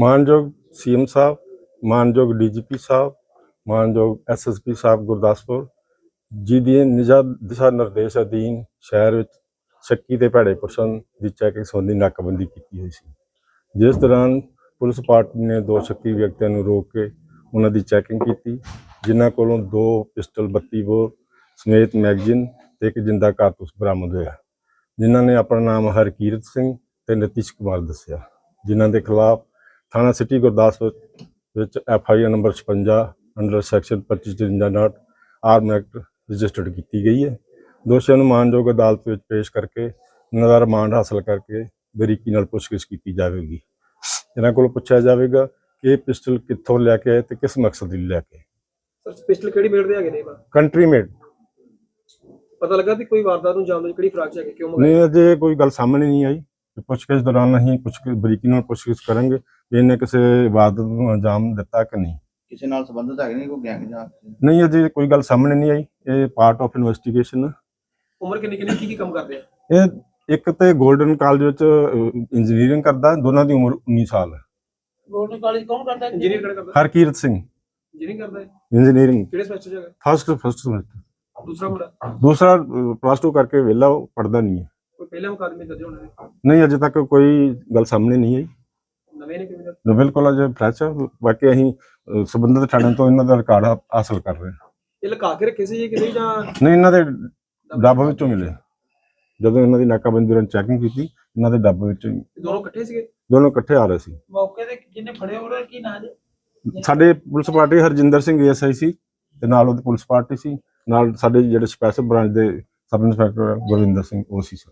ਮਾਨਯੋਗ ਸੀਐਮ ਸਾਹਿਬ, ਮਾਨਯੋਗ ਡੀਜੀਪੀ ਸਾਹਿਬ, ਮਾਨਯੋਗ ਐਸਐਸਪੀ ਸਾਹਿਬ ਗੁਰਦਾਸਪੁਰ, ਜੀ ਦੀ ਨਿਜਾ ਦਿਸ਼ਾ ਨਿਰਦੇਸ਼ ਅਧੀਨ ਸ਼ਹਿਰ ਵਿੱਚ ਸ਼ੱਕੀ ਤੇ ਭੈੜੇ ਪੁਰਸ਼ਨ ਦੀ ਚੈਕਿੰਗ ਸੰਬੰਧੀ ਨਾਕਾਬੰਦੀ ਕੀਤੀ ਹੋਈ ਸੀ। ਜਿਸ ਦੌਰਾਨ ਪੁਲਿਸ ਪਾਰਟੀ ਨੇ ਦੋ ਸ਼ੱਕੀ ਵਿਅਕਤੀਆਂ ਨੂੰ ਰੋਕ ਕੇ ਉਹਨਾਂ ਦੀ ਚੈਕਿੰਗ ਕੀਤੀ, ਜਿਨ੍ਹਾਂ ਕੋਲੋਂ ਦੋ ਪਿਸਟਲ 32 ਬੋਰ ਸਮੇਤ ਮੈਗਜ਼ੀਨ ਤੇ ਇੱਕ ਜਿੰਦਾ ਕਾਰਤੂਸ ਬਰਾਮਦ ਹੋਇਆ, ਜਿਨ੍ਹਾਂ ਨੇ ਆਪਣਾ ਨਾਮ ਹਰਕੀਰਤ ਸਿੰਘ ਤੇ ਨਤੀਸ਼ ਕੁਮਾਰ ਦੱਸਿਆ, ਜਿਨ੍ਹਾਂ ਦੇ ਖਿਲਾਫ ਥਾਣਾ ਸਿਟੀ ਗੁਰਦਾਸਪੁਰ ਵਿੱਚ F I R number 56 under section 2553 ਨਾਟ ਆਰਮ ਐਕਟ ਰਜਿਸਟਰਡ ਕੀਤੀ ਗਈ ਹੈ। ਦੋਸ਼ੀਆਂ ਨੂੰ ਮਾਨਯੋਗ ਅਦਾਲਤ ਵਿੱਚ ਪੇਸ਼ ਕਰਕੇ ਉਹਨਾਂ ਦਾ ਰਿਮਾਂਡ ਹਾਸਲ ਕਰਕੇ ਬਰੀਕੀ ਨਾਲ ਪੁੱਛਗਿੱਛ ਕੀਤੀ ਜਾਵੇਗੀ। ਇਹਨਾਂ ਕੋਲੋਂ ਪੁੱਛਿਆ ਜਾਵੇਗਾ ਕਿ ਇਹ ਪਿਸਟਲ ਕਿੱਥੋਂ ਲੈ ਕੇ ਆਏ ਤੇ ਕਿਸ ਮਕਸਦ ਲਈ ਲੈ ਕੇ। ਸਰ ਪਿਸਟਲ ਕਿਹੜੀ ਮੇੜ ਦੇ ਹੈਗੇ ਨੇ ਕੰਟਰੀ ਮੇਡ। ਪਤਾ ਲੱਗਾ ਵੀ ਕੋਈ ਵਾਰਦਾਤ ਨੂੰ ਜਾਣਦੇ ਕਿਹੜੀ ਫਰਾਕ ਹੈਗੇ ਕਿਉਂ ਮੰਗਾਈ? ਨਹੀਂ ਅਜੇ ਕੋਈ ਗੱਲ ਸਾਹਮਣੇ ਨਹੀਂ ਆਈ। ਪੁੱਛਗਿੱਛ ਦੌਰਾਨ ਅਸੀਂ ਪੁੱਛ ਬਰੀਕੀ ਨਾਲ ਪੁੱਛਗਿੱਛ ਕਰਾਂਗੇ। ਕਿ ਇਹਨੇ ਕਿਸੇ ਇਬਾਦਤ ਨੂੰ ਅੰਜਾਮ ਦਿੱਤਾ ਕਿ ਨਹੀਂ। ਕਿਸੇ ਨਾਲ ਸੰਬੰਧਿਤ ਨੇ ਕੋਈ ਗੈਂਗ ਜਾਂ ਨਹੀਂ ਅਜੇ ਕੋਈ ਗੱਲ ਸਾਹਮਣੇ ਨਹੀਂ ਆਈ। ਇਹ ਪਾਰਟ ਆਫ ਇਨਵੈਸਟੀਗੇਸ਼ਨ ਉਮਰ ਕਿੰਨੀ ਕਿੰਨੀ ਕੀ ਕੀ ਕੰਮ ਕਰਦੇ ਆ? ਇਹ ਇੱਕ ਤੇ 골ਡਨ ਕਾਲਜ ਵਿੱਚ ਇੰਜੀਨੀਅਰਿੰਗ ਕਰਦਾ ਦੋਨਾਂ ਦੀ ਉਮਰ 19 ਸਾਲ ਹੈ ਗੋਲਡਨ ਕਾਲਜ ਕੌਣ ਕਰਦਾ? ਹੈ? ਇੰਜੀਨੀਅਰ ਕਿਹੜਾ ਕਰਦਾ? ਹਰਕੀਰਤ ਸਿੰਘ। ਇੰਜੀਨੀਅਰ ਕਰਦਾ ਹੈ ਇੰਜੀਨੀਅਰਿੰਗ ਕਿਹੜੇ ਸਮੈਸਟਰ ਚ ਹੈਗਾ? ਫਸਟ ਫਸਟ ਸਮੈਸਟਰ ਦੂਸਰਾ ਮੁੰਡਾ? ਦੂਸਰਾ ਪਲੱਸ 2 ਕਰਕੇ ਵਿਹਲਾ ਪੜਦਾ ਨਹੀਂ ਹੈ। ਕੋਈ ਪਹਿਲਾ ਮੁਕਾਦਮੇ ਦਰਜ ਹੋਣੇ ਨਹੀਂ ਅਜੇ ਤੱਕ ਕੋਈ ਗੱਲ ਸਾਹਮਣੇ ਨਹੀਂ ਆਈ। ਬਿਲਕੁਲ ਅਜੇ ਫਰੈਸ਼ ਹੈ ਬਾਕੀ ਅਸੀਂ ਅਹ, ਸੰਬੰਧਿਤ ਥਾਣਿਆਂ ਤੋਂ ਇਹਨਾਂ ਦਾ ਰਿਕਾਰਡ ਹਾਸਲ ਕਰ ਰਹੇ ਹਾਂ। ਇਹ ਲੁਕਾ ਕੇ ਰੱਖੇ ਸੀ ਜੀ ਕਿਤੇ ਜਾਂ ਨਹੀਂ ਇਹਨਾਂ ਦੇ ਡੱਬ ਵਿੱਚੋਂ ਮਿਲੇ। ਜਦੋਂ ਇਹਨਾਂ ਦੀ ਨਾਕਾਬੰਦੀ ਦੌਰਾਨ ਚੈਕਿੰਗ ਕੀਤੀ ਇਹਨਾਂ ਦੇ ਡੱਬ ਵਿੱਚੋਂ ਦੋਨੋਂ ਇਕੱਠੇ ਸੀਗੇ? ਦੋਨੋਂ ਇਕੱਠੇ ਆ ਰਹੇ ਸੀ। ਮੌਕੇ ਤੇ ਜਿਹਨੇ ਫੜੇ ਉਹਦਾ ਕੀ ਨਾਂ ਜੀ? ਸਾਡੇ police party Harjinder Singh ASI ਸੀ ਤੇ ਨਾਲ ਉਹਦੀ ਪੁਲਿਸ ਪਾਰਟੀ ਸੀ। ਨਾਲ ਸਾਡੇ ਜਿਹੜੇ ਸਪੈਸ਼ਲ ਬ੍ਰਾਂਚ ਦੇ ਸਬ ਇੰਸਪੈਕਟਰ ਗੁਰਵਿੰਦਰ ਸਿੰਘ ਉਹ ਸੀ ਸਰ।